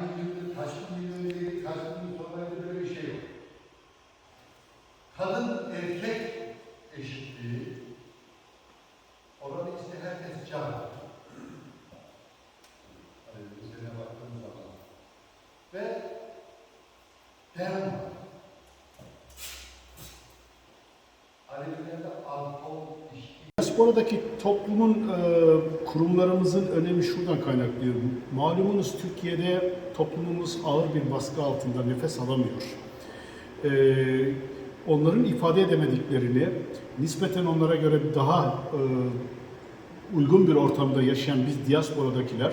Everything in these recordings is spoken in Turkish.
bir Diasporadaki toplumun e, kurumlarımızın önemi şuradan kaynaklıyor. Malumunuz Türkiye'de toplumumuz ağır bir baskı altında nefes alamıyor. E, onların ifade edemediklerini, nispeten onlara göre daha e, uygun bir ortamda yaşayan biz diasporadakiler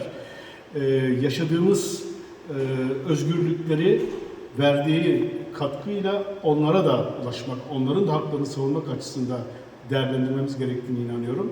e, yaşadığımız e, özgürlükleri verdiği katkıyla onlara da ulaşmak, onların da haklarını savunmak açısından değerlendirmemiz gerektiğini inanıyorum.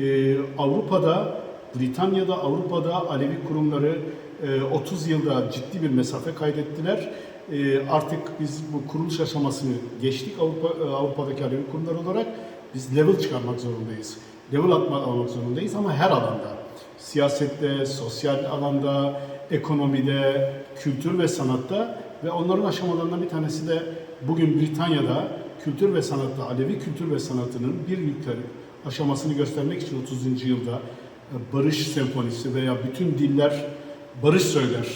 E, Avrupa'da, Britanya'da, Avrupa'da Alevi kurumları e, 30 yılda ciddi bir mesafe kaydettiler. E, artık biz bu kuruluş aşamasını geçtik Avrupa, e, Avrupa'daki Alevi kurumlar olarak. Biz level çıkarmak zorundayız. Level atma almak zorundayız ama her alanda. Siyasette, sosyal alanda, ekonomide, kültür ve sanatta ve onların aşamalarından bir tanesi de bugün Britanya'da kültür ve sanatta, Alevi kültür ve sanatının bir yukarı aşamasını göstermek için 30. yılda e, Barış Senfonisi veya bütün diller barış söyler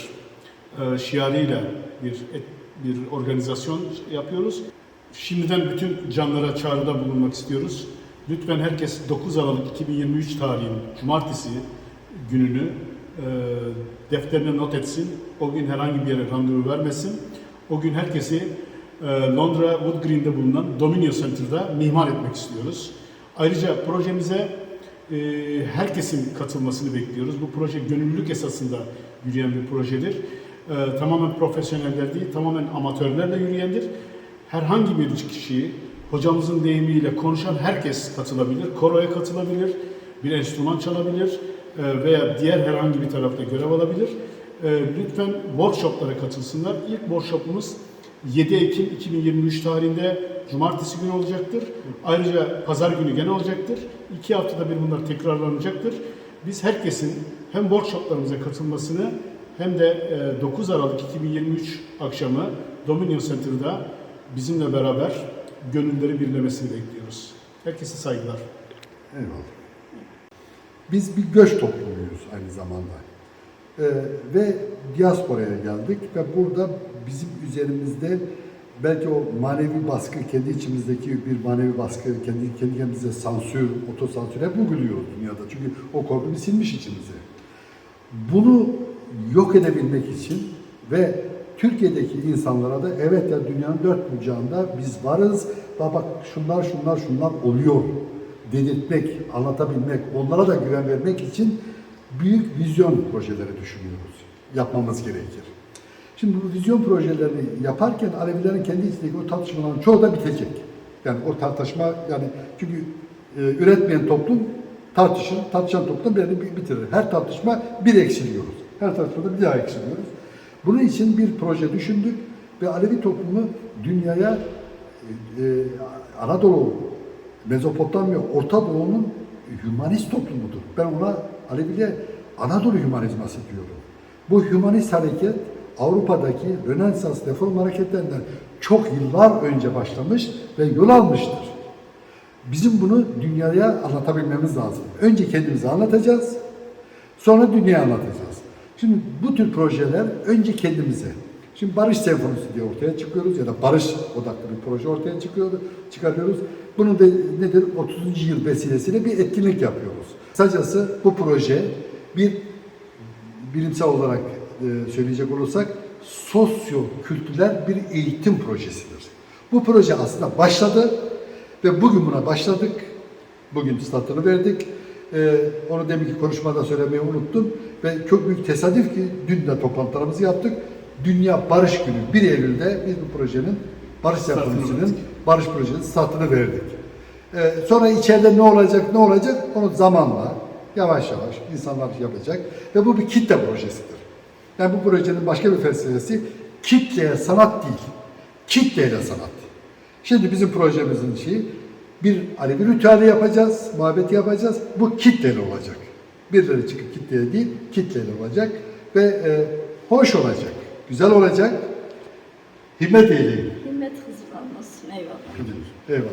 e, şiarıyla bir bir organizasyon yapıyoruz. Şimdiden bütün canlara çağrıda bulunmak istiyoruz. Lütfen herkes 9 Aralık 2023 tarihinin cumartesi gününü e, defterine not etsin. O gün herhangi bir yere randevu vermesin. O gün herkesi Londra Wood Green'de bulunan Dominion Center'da mihman etmek istiyoruz. Ayrıca projemize e, herkesin katılmasını bekliyoruz. Bu proje gönüllülük esasında yürüyen bir projedir. E, tamamen profesyoneller değil, tamamen amatörlerle yürüyendir. Herhangi bir kişi, hocamızın deyimiyle konuşan herkes katılabilir. Koroya katılabilir, bir enstrüman çalabilir e, veya diğer herhangi bir tarafta görev alabilir. E, lütfen workshoplara katılsınlar. İlk workshopumuz 7 Ekim 2023 tarihinde Cumartesi günü olacaktır. Ayrıca Pazar günü gene olacaktır. İki haftada bir bunlar tekrarlanacaktır. Biz herkesin hem workshoplarımıza katılmasını hem de e, 9 Aralık 2023 akşamı Dominion Center'da bizimle beraber gönülleri birlemesini bekliyoruz. Herkese saygılar. Eyvallah. Biz bir göç toplumuyuz aynı zamanda. Ee, ve diasporaya geldik ve burada bizim üzerimizde belki o manevi baskı, kendi içimizdeki bir manevi baskı, kendi, kendi kendimize sansür, otosansür hep uyguluyoruz dünyada. Çünkü o korku bir silmiş içimize. Bunu yok edebilmek için ve Türkiye'deki insanlara da evet ya dünyanın dört bucağında biz varız. Bak bak şunlar şunlar şunlar oluyor dedirtmek, anlatabilmek, onlara da güven vermek için büyük vizyon projeleri düşünüyoruz. Yapmamız gerekir. Şimdi bu vizyon projelerini yaparken Alevilerin kendi içindeki o tartışmaların çoğu da bitecek. Yani o tartışma yani çünkü e, üretmeyen toplum tartışır, tartışan toplum birini bi- bitirir. Her tartışma bir eksiliyoruz. Her tartışmada bir daha eksiliyoruz. Bunun için bir proje düşündük ve Alevi toplumu dünyaya e, e, Anadolu, Mezopotamya, Orta Doğu'nun hümanist toplumudur. Ben ona Alevi'ye Anadolu hümanizması diyorum. Bu hümanist hareket Avrupa'daki Rönesans reform hareketlerinden çok yıllar önce başlamış ve yol almıştır. Bizim bunu dünyaya anlatabilmemiz lazım. Önce kendimize anlatacağız, sonra dünyaya anlatacağız. Şimdi bu tür projeler önce kendimize. Şimdi Barış Senfonisi diye ortaya çıkıyoruz ya da barış odaklı bir proje ortaya çıkıyordu, çıkarıyoruz. Bunu da nedir? 30. yıl vesilesiyle bir etkinlik yapıyoruz. Kısacası bu proje bir bilimsel olarak e, söyleyecek olursak sosyo-kültürel bir eğitim projesidir. Bu proje aslında başladı ve bugün buna başladık. Bugün startını verdik. E, onu deminki konuşmada söylemeyi unuttum. Ve çok büyük tesadüf ki dün de toplantılarımızı yaptık. Dünya Barış Günü 1 Eylül'de biz bu projenin Barış verdik. Barış Projesi'nin startını verdik. Ee, sonra içeride ne olacak, ne olacak onu zamanla, yavaş yavaş insanlar yapacak. Ve bu bir kitle projesidir. Yani bu projenin başka bir felsefesi kitleye sanat değil, kitleyle sanat. Şimdi bizim projemizin şeyi bir Alevi ritüeli yapacağız, muhabbeti yapacağız. Bu kitleli olacak. Birileri çıkıp kitleye değil, kitleyle olacak. Ve e, hoş olacak, güzel olacak. Himmet eyleyin. Himmet hızlanmasın eyvallah. Eyvallah.